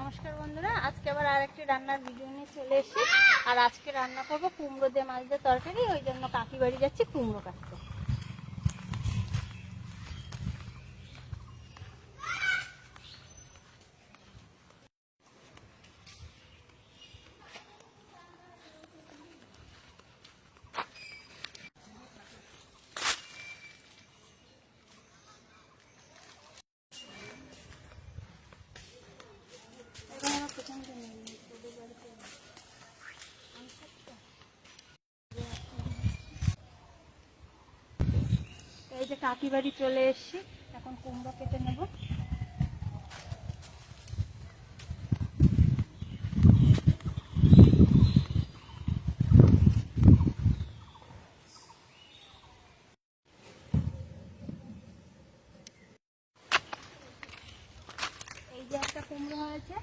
নমস্কার বন্ধুরা, আজকে আবার আরেকটি রান্নার ভিডিও নিয়ে চলে এসেছি। আর আজকে রান্না করব কুমড়ো দিয়ে মাছ দিয়ে তরকারি, ওই জন্য কাকি বাড়ি যাচ্ছি কুমড়ো কাটতে এবার আমার কোথাও নেই তোদের বাড়িতে নেই। আমি থাকতে? এই যে কাকি বাড়ি চলে এসছি। এখন কুমড়ো কেটে নেব। এই যে একটা কুমড়ো হয়েছে,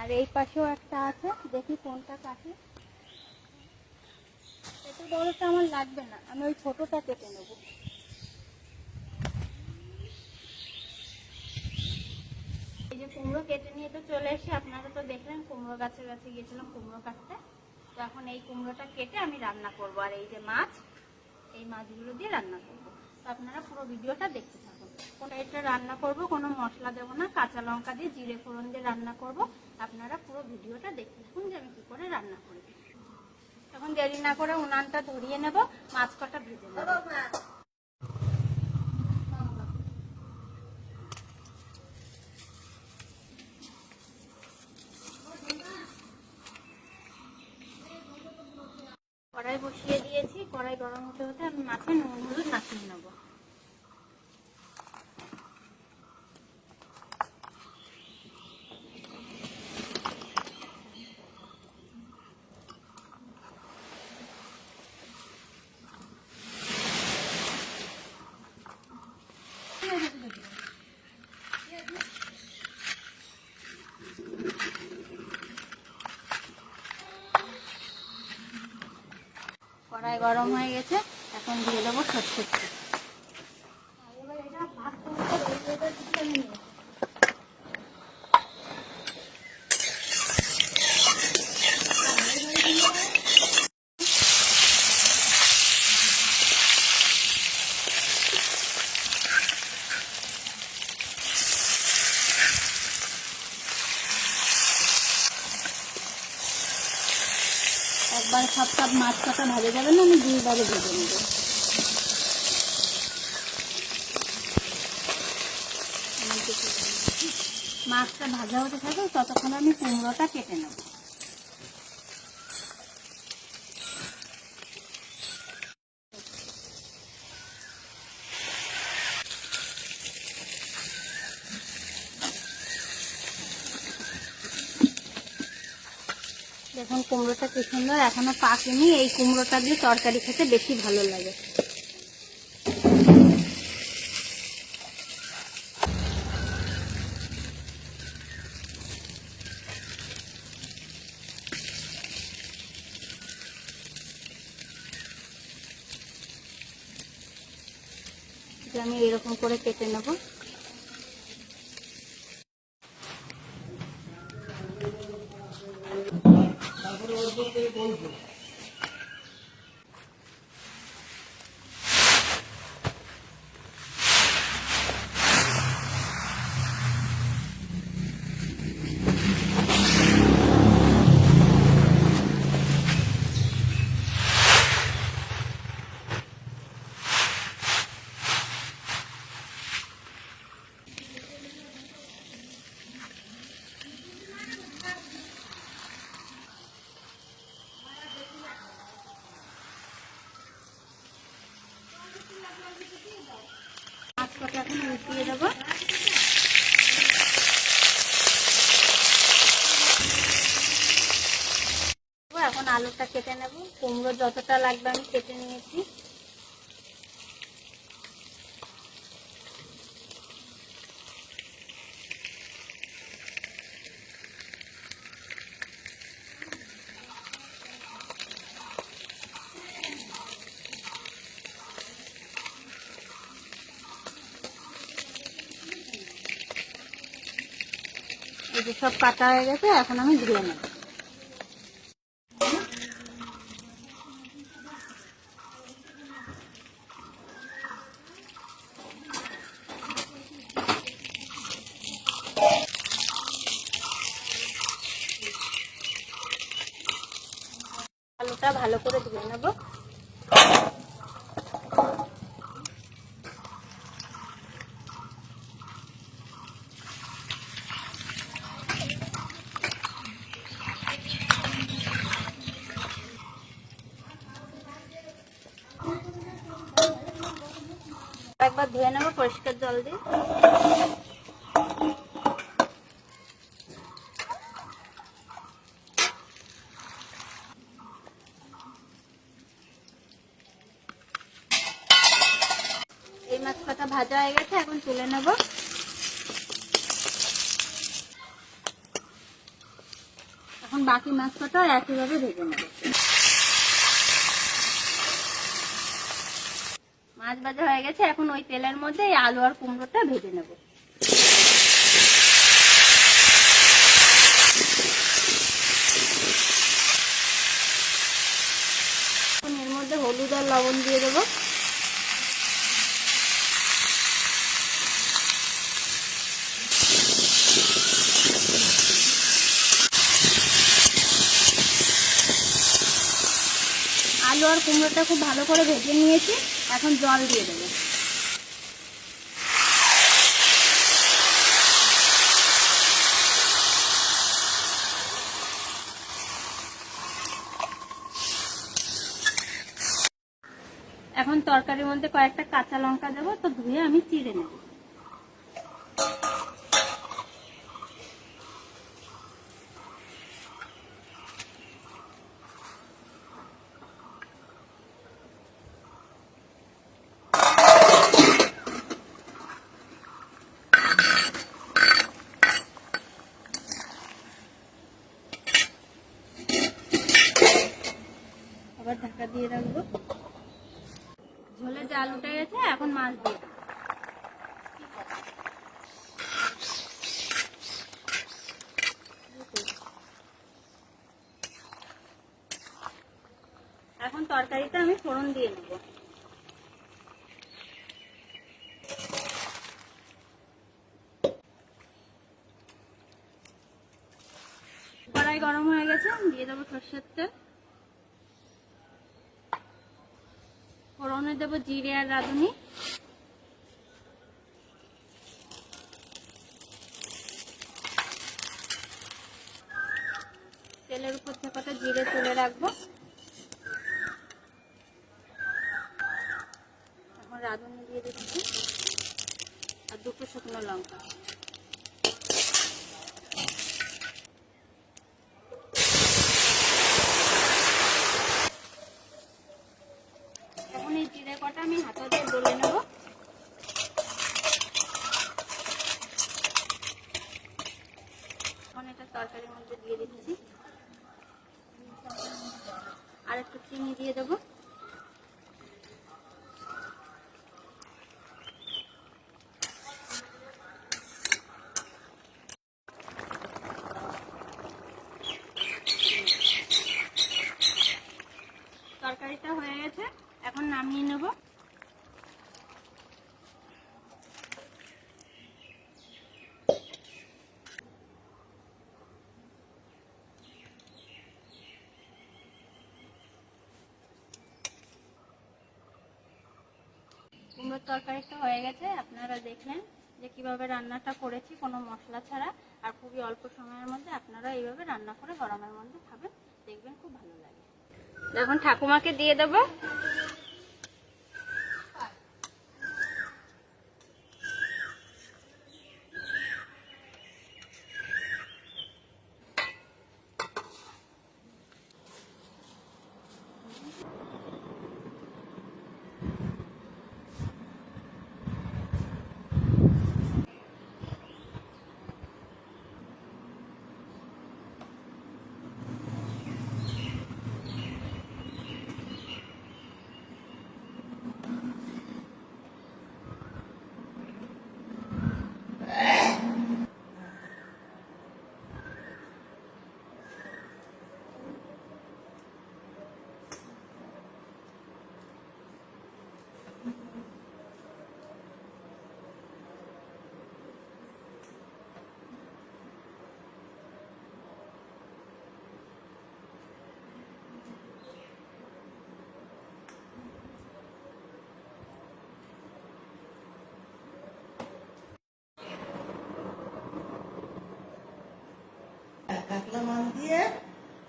আর এই পাশেও একটা আছে। দেখি কোনটা কাটি এটা বড়টা আমার লাগবে না, আমি ওই ছোটটা কেটে নেব এই যে কুমড়ো কেটে নিয়ে তো চলে এসে আপনারা তো দেখলেন, কুমড়ো গাছের কাছে গিয়েছিলাম কুমড়ো কাটতে। তো এখন এই কুমড়োটা কেটে আমি রান্না করব। আর এই যে মাছ, এই মাছগুলো দিয়ে রান্না করব। তো আপনারা পুরো ভিডিওটা দেখতে থাকুন। কোনো এটা রান্না করব, কোনো মশলা দেবো না, কাঁচা লঙ্কা দিয়ে জিরে ফোড়ন দিয়ে রান্না করব। আপনারা পুরো ভিডিওটা দেখতে থাকুন যে আমি কী করে রান্না করি। এখন দেরি না করে উনানটা ধরিয়ে নেব, মাছ কটা ভেজে নেব কড়াই বসিয়ে দিয়েছি কড়াই গরম হতে হতে আমি মাছে নুন হলুদ মাখিয়ে নেব। কড়াই গরম হয়ে গেছে এখন দিয়ে দেবো সর্ষের তেল। একবার সব সব মাছ কাটা ভাজা যাবে না, আমি দুইবারে ভেজে নেব। মাছটা ভাজা হতে থাকে ততক্ষণ আমি কুমড়োটা কেটে নেব। দেখুন, কুমড়োটা কি সুন্দর। এখনও পাকেনি। এই কুমড়োটা দিয়ে তরকারি খেতে বেশি ভালো লাগে। আমি এরকম করে কেটে নেব। মাছ আলুটা কেটে নেব। কুমড়ো যতটা লাগবে আমি কেটে নিয়েছি। এই যে সব কাটা হয়ে গেছে, এখন আমি ধুয়ে নেব। ভালো করে ধুয়ে নেব। একবার ধুয়ে নেব পরিষ্কার জল দিয়ে। মাছ কটা ভাজা হয়ে গেছে, এখন তুলে নেব। এখন বাকি মাছ কটা একইভাবে ভেজে নেব। মাছ ভাজা হয়ে গেছে, এখন ওই তেলের মধ্যে আলু আর কুমড়োটা ভেজে নেব এখন এর মধ্যে হলুদ আর লবণ দিয়ে দেবো আলু আর কুমড়োটা খুব ভালো করে ভেজে নিয়েছি। এখন জল দিয়ে দেবো। এখন তরকারির মধ্যে কয়েকটা কাঁচা লঙ্কা দেবো, তো ধুয়ে আমি চিড়ে নেব। আবার ঢাকা দিয়ে রাখব। ঝোলে জাল উঠে গেছে, এখন মাছ দিয়ে এখন তরকারিটা আমি ফোড়ন দিয়ে নেব। কড়াই গরম হয়ে গেছে, দিয়ে দেবো সর্ষের তেল। ফোড়নে দেবো জিরে আর রাঁধুনি। তেলের উপর থেকে কটা জিরে তুলে রাখব। এখন রাঁধুনি দিয়ে দিচ্ছি। আর দুটো শুকনো লঙ্কা এখন এই জিরে কটা আমি হাতা দিয়ে ডলে নেব এখন এটা তরকারির মধ্যে দিয়ে দিচ্ছি আর একটু চিনি দিয়ে দেবো তরকারিটা হয়ে গেছে এখন নামিয়ে নেব কুমড়োর তরকারিটা হয়ে গেছে। আপনারা দেখলেন যে কীভাবে রান্নাটা করেছি, কোনো মশলা ছাড়া। আর খুবই অল্প সময়ের মধ্যে আপনারা এইভাবে রান্না করে গরমের মধ্যে খাবেন। দেখবেন খুব ভালো লাগে। এখন ঠাকুমাকে দিয়ে দেবো। কাতলা মাছ দিয়ে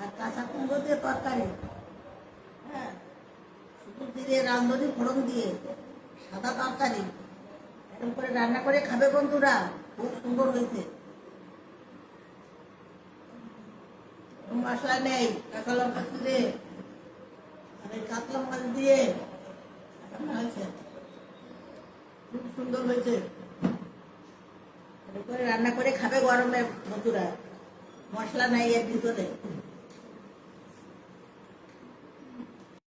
আর কাঁচা কুমড়ো দিয়ে তরকারি। হ্যাঁ শুধু দিয়ে রান্ধনি ফোড়ন দিয়ে সাদা তরকারি। এরকম করে রান্না করে খাবে বন্ধুরা, খুব সুন্দর হয়েছে। মশলা নেই, কাঁচা লঙ্কা ছিঁড়ে আর এই কাতলা মাছ দিয়ে রান্না হয়েছে। খুব সুন্দর হয়েছে। করে রান্না করে খাবে গরমে বন্ধুরা। মশলা নাই এর ভিতরে।